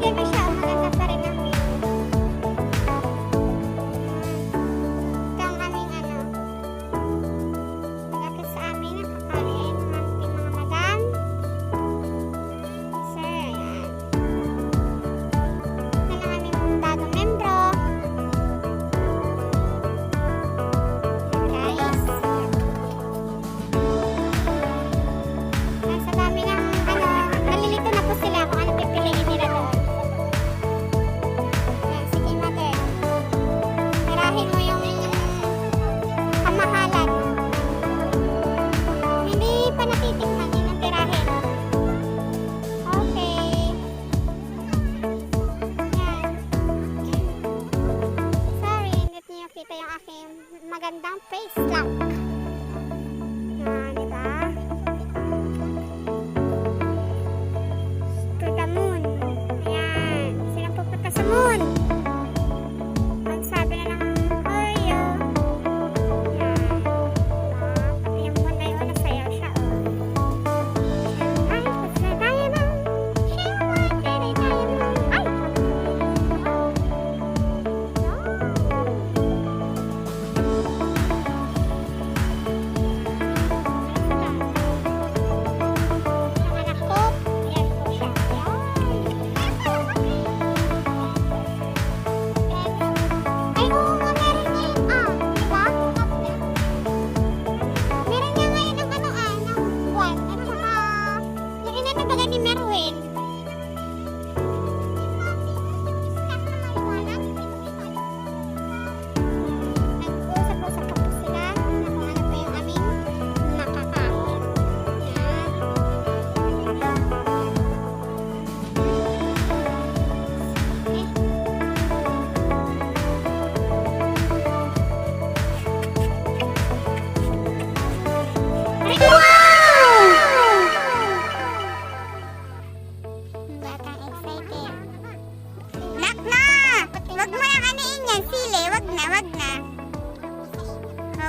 Herkese magandang face lock. Magkano ba ni Merwin?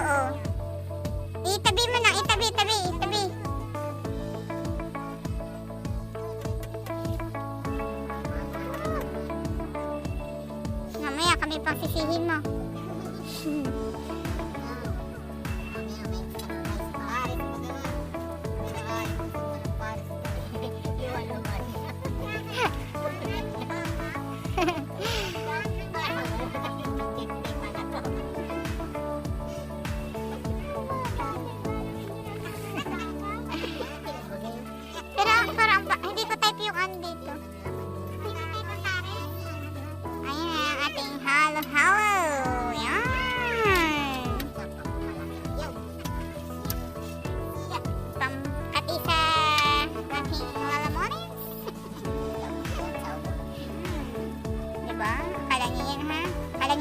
Oo. Itabi mo na. Itabi, itabi, itabi. Mamaya kami pang sisihin mo.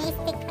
ニス的